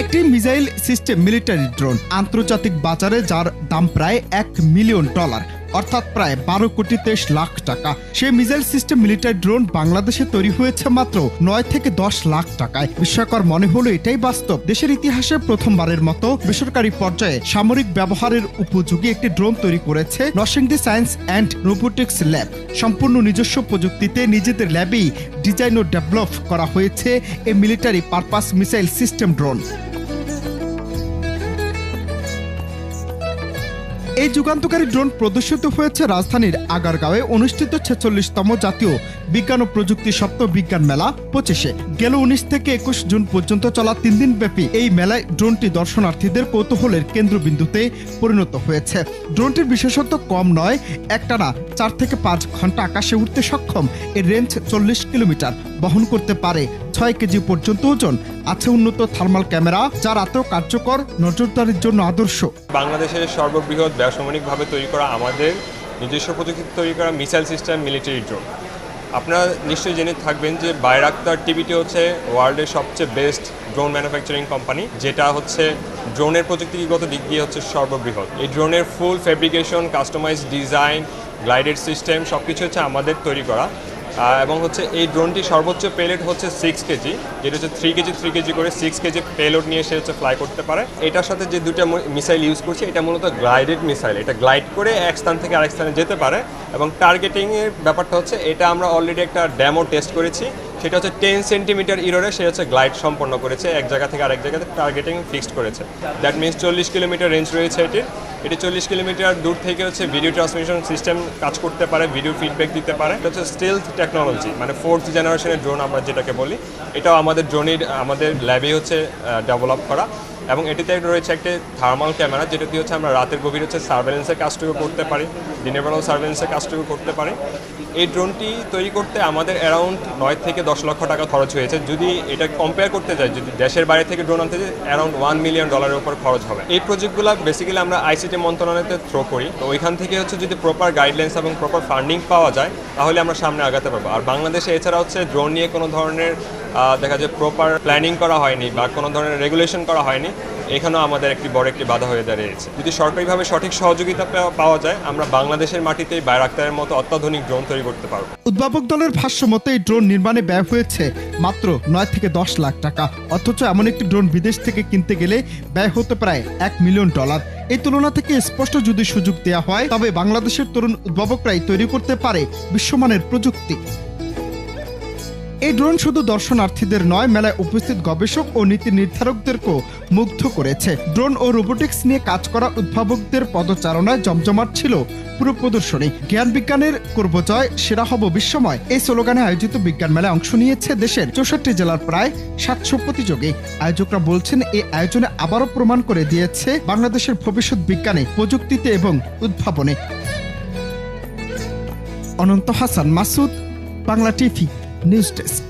একটি missile system military drone আন্তর্জাতিক বাজারে যার দাম প্রায় এক মিলিয়ন ডলার। অর্থাৎ প্রায় বারো কোটি তেইশ লাখ টাকা। সেই মিসাইল সিস্টেম মিলিটারি ড্রোন বাংলাদেশে তৈরি হয়েছে মাত্র নয় থেকে দশ লাখ টাকায়। বিস্ময়কর মনে হলো এটাই বাস্তব। দেশের ইতিহাসে প্রথমবারের মতো বেসরকারি পর্যায়ে সামরিক ব্যবহারের উপযোগী একটি ড্রোন তৈরি করেছে Narsingdi science and robotics lab. সম্পূর্ণ নিজস্ব প্রযুক্তিতে নিজেদের ল্যাবেই ডিজাইন ও ডেভেলপ করা হয়েছে এই military purpose missile system drone. এই যুগান্তকারী ড্রোন প্রদর্শিত হয়েছে রাজধানীর আগারগাঁওয়ে অনুষ্ঠিত ছেচল্লিশতম জাতীয় বিজ্ঞান ও প্রযুক্তি সপ্তাহ বিজ্ঞান মেলা পঁচিশে। গেল উনিশ থেকে একুশ জুন পর্যন্ত চলা তিন দিন ব্যাপী এই মেলায় ড্রোনটি দর্শনার্থীদের কৌতূহলের কেন্দ্রবিন্দুতে পরিণত হয়েছে। ড্রোনটির বিশেষত্ব কম নয়, একটানা চার থেকে পাঁচ ঘণ্টা আকাশে উঠতে সক্ষম। এর রেঞ্জ চল্লিশ কিলোমিটার। বহন করতে পারে ছয় কেজি পর্যন্ত ওজন। আছে উন্নত থার্মাল ক্যামেরা যা রাতেও কার্যকর, নজরদারির জন্য আদর্শ। বাংলাদেশের সর্ববৃহৎ ব্যবসায়িকভাবে তৈরি করা আমাদের নিজস্ব প্রযুক্তিতে তৈরি করা মিসাইল সিস্টেম, মিলিটারি ড্রোন। আপনারা নিশ্চয়ই জেনে থাকবেন যে বাইরাক্তার টিভিটি হচ্ছে ওয়ার্ল্ডের সবচেয়ে বেস্ট ড্রোন ম্যানুফ্যাকচারিং কোম্পানি, যেটা হচ্ছে ড্রোনের প্রযুক্তিগত দিক দিয়ে হচ্ছে সর্ববৃহৎ। এই ড্রোনের full fabrication customise design glided system সব কিছু হচ্ছে আমাদের তৈরি করা। এবং হচ্ছে এই ড্রোনটি সর্বোচ্চ পেলেট হচ্ছে সিক্স কেজি যেটা হচ্ছে থ্রি কেজি থ্রি কেজি করে সিক্স কেজি পেলোড নিয়ে সে হচ্ছে ফ্লাই করতে পারে। এটার সাথে যে দুটো মিসাইল ইউজ করছে, এটা মূলত গ্লাইডেড মিসাইল এটা গ্লাইড করে এক স্থান থেকে আরেক স্থানে যেতে পারে। এবং টার্গেটিংয়ের ব্যাপারটা হচ্ছে, এটা আমরা অলরেডি একটা ড্যামো টেস্ট করেছি। সেটা হচ্ছে টেন সেন্টিমিটার ইরোরে সে হচ্ছে গ্লাইড সম্পন্ন করেছে। এক জায়গা থেকে আরেক জায়গাতে টার্গেটিং ফিক্সড করেছে। দ্যাট মিনস চল্লিশ কিলোমিটার রেঞ্জ রয়েছে এটির। এটি চল্লিশ কিলোমিটার দূর থেকে হচ্ছে ভিডিও ট্রান্সমিশন সিস্টেম কাজ করতে পারে ভিডিও ফিডব্যাক দিতে পারে। এটা হচ্ছে স্টিলথ টেকনোলজি মানে ফোর্থ জেনারেশনের ড্রোন আমরা যেটাকে বলি। এটাও আমাদের ড্রোনের আমাদের ল্যাবে হচ্ছে ডেভেলপ করা। এবং এটিতে রয়েছে একটি থার্মাল ক্যামেরা যেটা দিয়ে হচ্ছে আমরা রাতের গভীর হচ্ছে সার্ভেলেন্সের কাজটুকু করতে পারি, দিনের বেলাও সার্ভেলেন্সের কাজটুকু করতে পারি। এই ড্রোনটি তৈরি করতে আমাদের অ্যারাউন্ড নয় থেকে দশ লক্ষ টাকা খরচ হয়েছে। যদি এটা কম্পেয়ার করতে যাই, যদি দেশের বাইরে থেকে ড্রোন আনতে যাই অ্যারাউন্ড ওয়ান মিলিয়ন ডলারের উপর খরচ হবে। এই প্রজেক্টগুলো বেসিক্যালি আমরা আইসিটি মন্ত্রণালয়তে থ্রো করি। তো ওইখান থেকে হচ্ছে যদি প্রপার গাইডলাইন্স এবং প্রপার ফান্ডিং পাওয়া যায়, তাহলে আমরা সামনে আগাতে পারব। আর বাংলাদেশে এছাড়া হচ্ছে ড্রোন নিয়ে কোনো ধরনের দেখা যায় প্রপার প্ল্যানিং করা হয়নি বা কোনো ধরনের রেগুলেশন করা হয়নি। এখানেও আমাদের একটি বড় একটি বাধা হয়ে দাঁড়িয়েছে। যদি সরকারিভাবে সঠিক সহযোগিতা পাওয়া যায়, আমরা বাংলাদেশের মাটিতেই বায়রাক্তারের মতো অত্যাধুনিক ড্রোন তৈরি করতে পারব। উদ্ভাবক দলের ভাষ্য মতে, এই ড্রোন নির্মাণে ব্যয় হয়েছে মাত্র নয় থেকে দশ লাখ টাকা। অথচ এমন একটি ড্রোন বিদেশ থেকে কিনতে গেলে ব্যয় হতে প্রায় এক মিলিয়ন ডলার। এই তুলনা থেকে স্পষ্ট যদি সুযোগ দেওয়া হয়, তবে বাংলাদেশের তরুণ উদ্ভাবকরাই তৈরি করতে পারে বিশ্বমানের প্রযুক্তি। এই ড্রোন শুধু দর্শনার্থীদের নয়, মেলায় উপস্থিত গবেষক ও নীতি নির্ধারকদেরকেও মুগ্ধ করেছে। ড্রোন ও রোবোটিক্স নিয়ে কাজ করা উদ্ভাবকদের পদচারণায় জমজমাট ছিল পুরো প্রদর্শনী। জ্ঞান বিজ্ঞানের করব জয় সেরা হব বিশ্বময়। এই স্লোগানে আয়োজিত বিজ্ঞান মেলায় অংশ নিয়েছে দেশের চৌষট্টি জেলার প্রায় সাতশো প্রতিযোগী। আয়োজকরা বলছেন, এই আয়োজনে আবারও প্রমাণ করে দিয়েছে বাংলাদেশের ভবিষ্যৎ বিজ্ঞানে, প্রযুক্তিতে এবং উদ্ভাবনে। Ananta Hasan, Masud, Bangla TV. News desk